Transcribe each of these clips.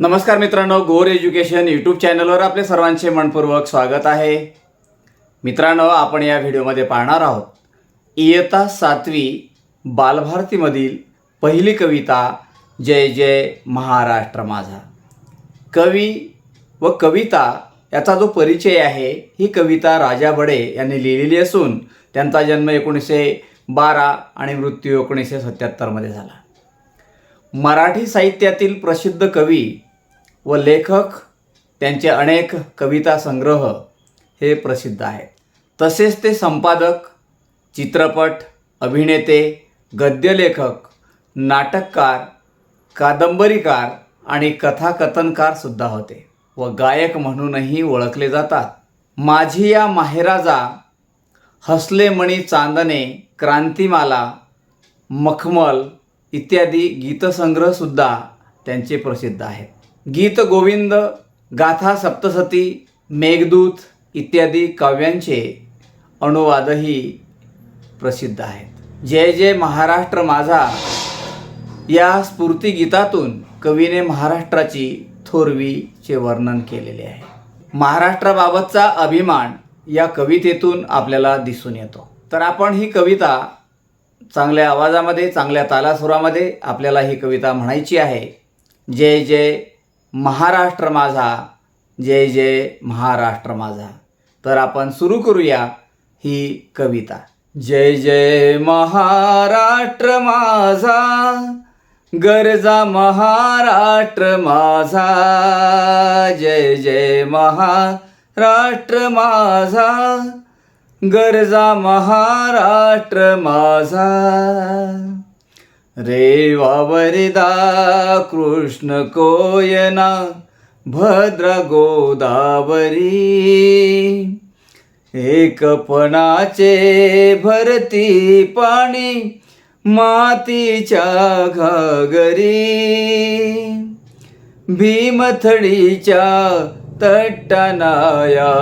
नमस्कार मित्रांनो गोर एज्युकेशन यूट्यूब चॅनलवर आपले सर्वांचे मनपूर्वक स्वागत आहे. मित्रांनो आपण या व्हिडिओमध्ये पाहणार आहोत इयत्ता सातवी बालभारतीमधील पहिली कविता जय जय महाराष्ट्र माझा. कवी व कविता याचा जो परिचय आहे ही कविता राजा बडे यांनी लिहिलेली असून त्यांचा जन्म एकोणीसशे बारा आणि मृत्यू एकोणीसशे सत्याहत्तरमध्ये झाला. मराठी साहित्यातील प्रसिद्ध कवी व लेखक त्यांचे अनेक कविता संग्रह हे प्रसिद्ध आहेत. तसेच ते संपादक चित्रपट अभिनेते गद्यलेखक नाटककार कादंबरीकार आणि कथाकथनकारसुद्धा होते व गायक म्हणूनही ओळखले जातात. माझी या माहेराजा हसले मणी चांदणे क्रांतिमाला मखमल इत्यादी गीतसंग्रहसुद्धा त्यांचे प्रसिद्ध आहेत. गीत गोविंद गाथा सप्तसती मेघदूत इत्यादी काव्यांचे अनुवादही प्रसिद्ध आहेत. जय जय महाराष्ट्र माझा. या स्फूर्तिगीतातून कवीने महाराष्ट्राची थोरवीचे वर्णन केलेले आहे. महाराष्ट्राबाबतचा अभिमान या कवितेतून आपल्याला दिसून येतो. तर आपण ही कविता चांगल्या आवाजामध्ये चांगल्या तालासुरामध्ये आपल्याला ही कविता म्हणायची आहे. जय जय महाराष्ट्र माझा जय जय महाराष्ट्र माझा. तर आपण सुरू करूया ही कविता. जय जय महाराष्ट्र माझा गरजा महाराष्ट्र माझा. जय जय महाराष्ट्र माझा गरजा महाराष्ट्र माझा. रे वावरिदा कृष्ण कोयना भद्र गोदावरी एकपणाचे भरती पाणी मातीच्या घागरी. भीमथडीच्या तट्टनाया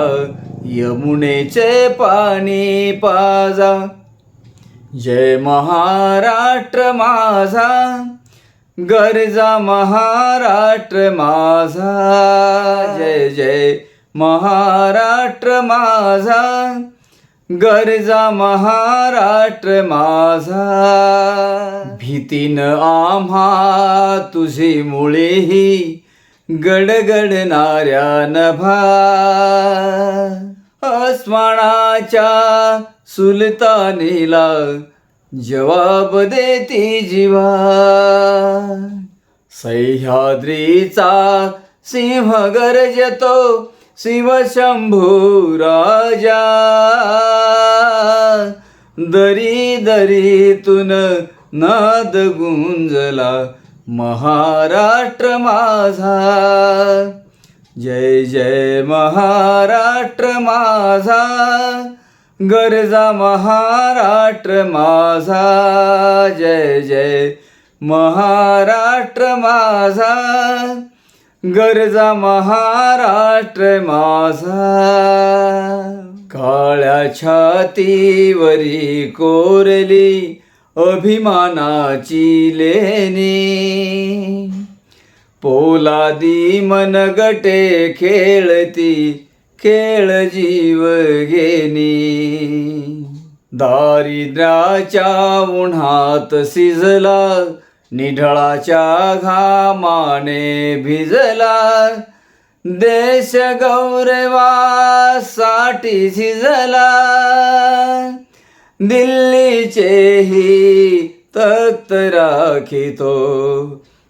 यमुनेचे पाणी पाजा. जय महाराष्ट्र माझा गरजा महाराष्ट्र माझा. जय जय महाराष्ट्र माझा गरजा महाराष्ट्र माझा. भीतीन आम्हा तुझी मुळेही गडगडणाऱ्या नभा. अस्मानाच्या सुलतानीला जवाब देती जीवा. सह्याद्रीचा सिंह गरजतो शिवशंभू राजा. दरी दरीतून नाद गुंजला महाराष्ट्र माझा. जय जय महाराष्ट्र माझा गरजा महाराष्ट्र माझा जय जय महाराष्ट्र माझा गरजा महाराष्ट्र माझा. काळ्या छातीवरी कोरली अभिमानाची लेणी पोलादी मनगटे खेळती खेळ जीव घेणी. दारिद्र्याच्या उन्हात शिजला निढळाच्या घामाने भिजला. देश गौरवासाठी झिजला दिल्लीचेही तख्त राखितो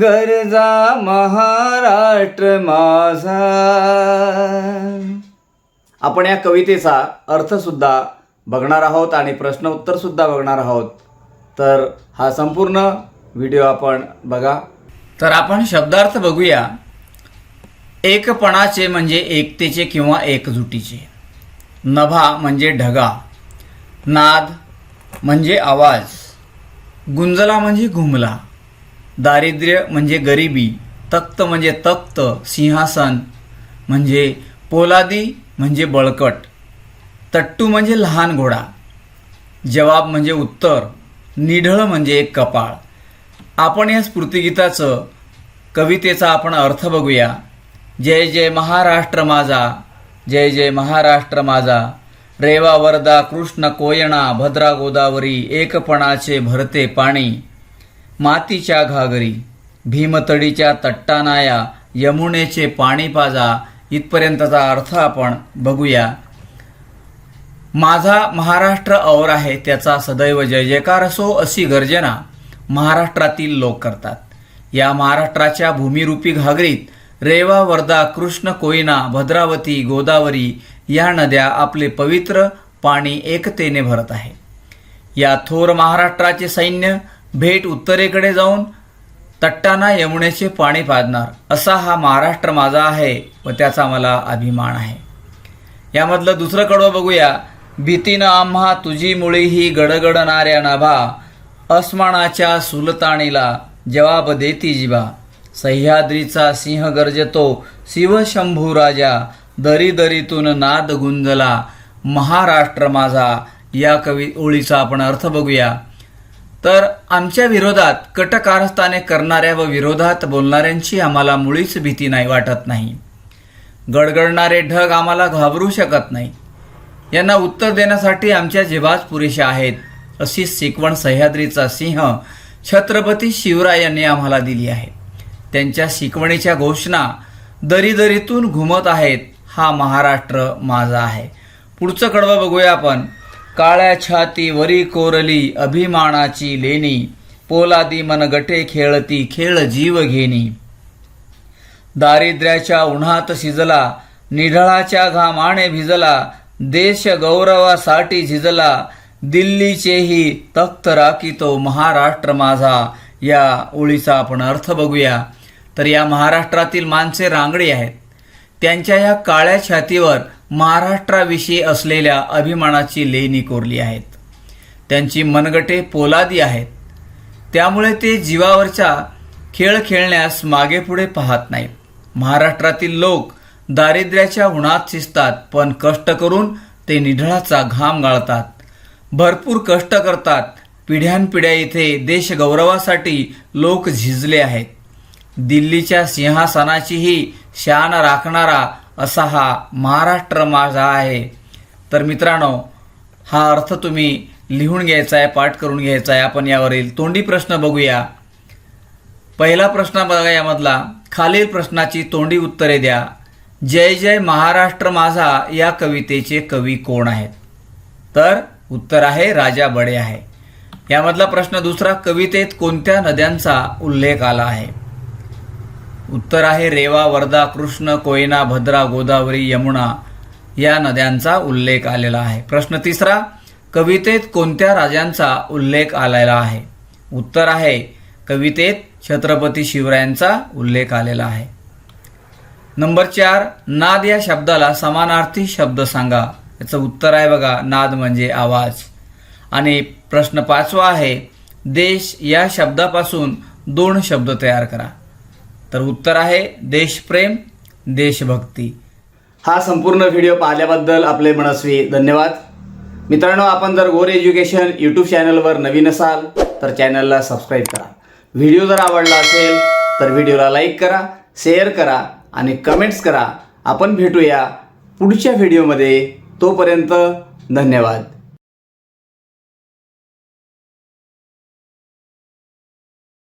गरजा महाराष्ट्र माझा. आपण या कवितेचा अर्थसुद्धा बघणार आहोत आणि प्रश्न उत्तरसुद्धा बघणार आहोत. तर हा संपूर्ण व्हिडिओ आपण बघा. तर आपण शब्दार्थ बघूया. एकपणाचे म्हणजे एकतेचे किंवा एकजुटीचे. नभा म्हणजे ढगा. नाद म्हणजे आवाज. गुंजला म्हणजे घुमला. दारिद्र्य म्हणजे गरिबी तख्त म्हणजे तख्त सिंहासन म्हणजे पोलादी म्हणजे बळकट तट्टू म्हणजे लहान घोडा जवाब म्हणजे उत्तर निढळ म्हणजे एक कपाळ. आपण या स्फूर्तिगीताचं कवितेचा आपण अर्थ बघूया. जय जय महाराष्ट्र माझा जय जय महाराष्ट्र माझा. रेवा वरदा कृष्ण कोयणा भद्रा गोदावरी एकपणाचे भरते पाणी. मातीच्या घागरी भीमतडीच्या तट्टानाया यमुनेचे पाणी पाजा इथपर्यंतचा अर्थ आपण बघूया. माझा महाराष्ट्र और आहे त्याचा सदैव जय जयकार असो अशी गर्जना महाराष्ट्रातील लोक करतात. या महाराष्ट्राच्या भूमिरूपी घागरीत रेवा वर्धा कृष्ण कोयना भद्रावती गोदावरी या नद्या आपले पवित्र पाणी एकतेने भरत आहे. या थोर महाराष्ट्राचे सैन्य भेट उत्तरेकडे जाऊन तट्टाना यमुनेचे पाणी पाजणार. असा हा महाराष्ट्र माझा आहे व त्याचा मला अभिमान आहे. यामधलं दुसरं कडवं बघूया. भीतीनं आम्हा तुझी मुळी ही गडगडणाऱ्या नाभा. अस्मानाच्या सुलताणीला जवाब देती जिबा सह्याद्रीचा सिंह गरजतो शिवशंभू राजा. दरी दरीतून नाद गुंजला. महाराष्ट्र माझा. या कवी ओळीचा आपण अर्थ बघूया. तर आमच्या विरोधात कटकारस्थाने करणाऱ्या व विरोधात बोलणाऱ्यांची आम्हाला मुळीच भीती नाही वाटत नाही. गडगडणारे ढग आम्हाला घाबरू शकत नाही. यांना उत्तर देण्यासाठी आमच्या जिभाच पुरेशा आहेत अशी शिकवण सह्याद्रीचा सिंह छत्रपती शिवराय यांनी आम्हाला दिली आहे. त्यांच्या शिकवणीच्या घोषणा दरीदरीतून घुमत आहेत हा महाराष्ट्र माझा आहे. पुढचं कडवं बघूया आपण. काळ्या छाती वरी कोरली अभिमानाची लेणी. पोलादी मनगटे खेळती खेळ जीव घेणी. दारिद्र्याच्या उन्हात शिजला निढळाच्या घामाने भिजला देश गौरवासाठी झिजला दिल्लीचेही तख्त राखितो महाराष्ट्र माझा. या ओळीचा आपण अर्थ बघूया. तर या महाराष्ट्रातील माणसे रांगडी आहेत. त्यांच्या या काळ्या छातीवर महाराष्ट्राविषयी असलेल्या अभिमानाची लेणी कोरली आहेत. त्यांची मनगटे पोलादी आहेत. त्यामुळे ते जीवावरचा खेळ खेळण्यास मागे पुढे पाहत नाहीत. महाराष्ट्रातील लोक दारिद्र्याच्या उन्हात शिजतात पण कष्ट करून ते निढळाचा घाम गाळतात. भरपूर कष्ट करतात. पिढ्यानपिढ्या इथे देशगौरवासाठी लोक झिजले आहेत. दिल्लीच्या सिंहासनाचीही शान राखणारा असा हा महाराष्ट्र माझा आहे. तर मित्रांनो हा अर्थ तुम्ही लिहून घ्यायचा आहे पाठ करून घ्यायचा आहे. आपण यावरील तोंडी प्रश्न बघूया. पहिला प्रश्न बघा यामधला. खालील प्रश्नाची तोंडी उत्तरे द्या. जय जय महाराष्ट्र माझा या कवितेचे कवी कोण आहेत? तर उत्तर आहे राजा बडे आहे. यामधला प्रश्न दुसरा कवितेत कोणत्या नद्यांचा उल्लेख आला आहे? उत्तर आहे रेवा वर्धा कृष्ण कोयना भद्रा गोदावरी यमुना या नद्यांचा उल्लेख आलेला आहे. प्रश्न तिसरा कवितेत कोणत्या राजांचा उल्लेख आलेला आहे? उत्तर आहे कवितेत छत्रपती शिवरायांचा उल्लेख आलेला आहे. नंबर चार नाद या शब्दाला समानार्थी शब्द सांगा. याचं उत्तर आहे बघा नाद म्हणजे आवाज. आणि प्रश्न पाचवा आहे देश या शब्दापासून दोन शब्द तयार करा. तर उत्तर आहे देशप्रेम देशभक्ती. हा संपूर्ण व्हिडिओ पाहिल्याबद्दल आपले मनस्वी धन्यवाद. मित्रांनो आपण जर गोर एज्युकेशन यूट्यूब चॅनलवर नवीन असाल तर चॅनलला सबस्क्राईब करा. व्हिडिओ जर आवडला असेल तर व्हिडिओला लाईक करा शेअर करा आणि कमेंट्स करा. आपण भेटूया पुढच्या व्हिडिओमध्ये. तोपर्यंत धन्यवाद.